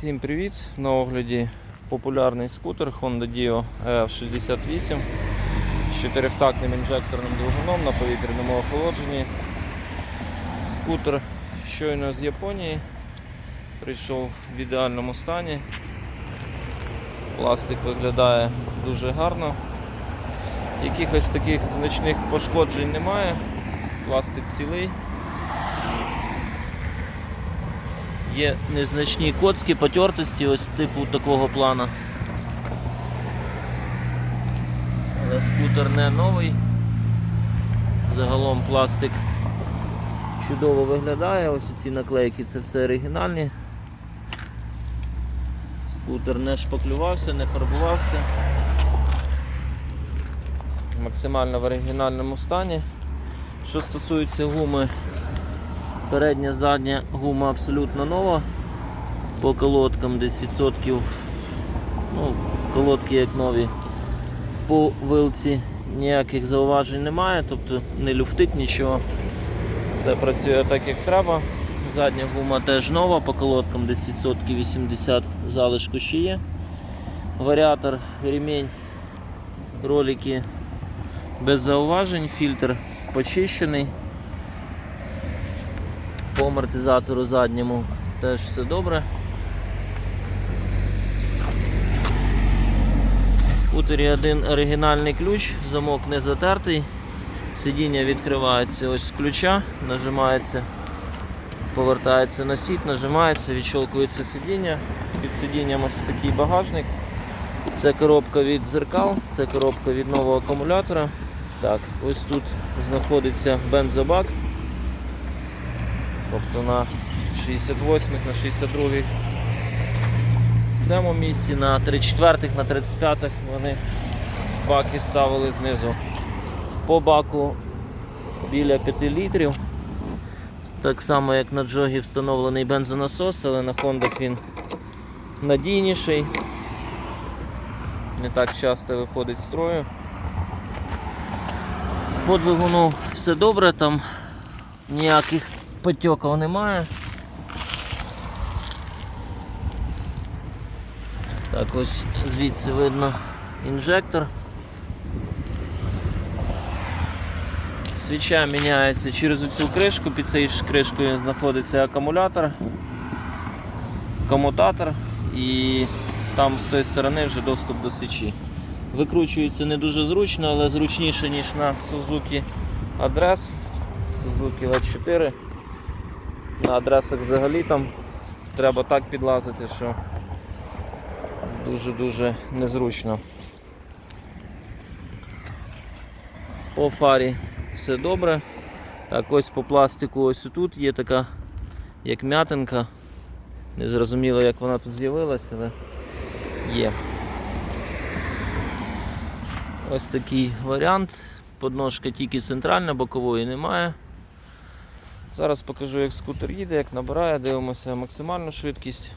Всім привіт! На огляді популярний скутер Honda Dio EF68 з чотирьохтактним інжекторним двигуном на повітряному охолодженні. Скутер щойно з Японії. Прийшов в ідеальному стані. Пластик виглядає дуже гарно. Якихось таких значних пошкоджень немає. Пластик цілий. Є незначні коцки, потертості, ось типу такого плана. Але скутер не новий. Загалом пластик чудово виглядає, ось ці наклейки це все оригінальні. Скутер не шпаклювався, не фарбувався. Максимально в оригінальному стані. Що стосується гуми, Передня, задня гума абсолютно нова. По колодкам десь відсотків, ну, колодки як нові. По вилці ніяких зауважень немає, тобто не люфтить нічого. Все працює так, як треба. Задня гума теж нова, по колодкам десь відсотків 80 залишку ще є. Варіатор, ремінь, ролики без зауважень, фільтр почищений. По амортизатору задньому теж все добре. Скутері один оригінальний ключ, замок не затертий, сидіння відкривається ось з ключа, нажимається, повертається на сіт, нажимається, відщолкується сидіння. Під сидінням ось такий багажник. Це коробка від дзеркал, це коробка від нового акумулятора. Так, ось тут знаходиться бензобак. Тобто на 68 на 62 в цьому місці, на 34 на 35 вони баки ставили знизу. По баку біля 5 літрів. Так само як на джогі встановлений бензонасос, але на Honda він надійніший. Не так часто виходить з строю. По двигуну все добре, там ніяких потьоків немає. Так, ось звідси видно інжектор. Свіча міняється через цю кришку, під цією кришкою знаходиться акумулятор, комутатор і там з тої сторони вже доступ до свічі. Викручується не дуже зручно, але зручніше, ніж на Suzuki Address, Suzuki V4. На адресах взагалі там треба так підлазити, що дуже-дуже незручно. По фарі все добре. Так, ось по пластику ось тут є така як м'ятинка. Не зрозуміло, як вона тут з'явилася, але є. Ось такий варіант. Подножка тільки центральна, бокової немає. Зараз покажу, як скутер їде, як набирає, дивимося максимальну швидкість.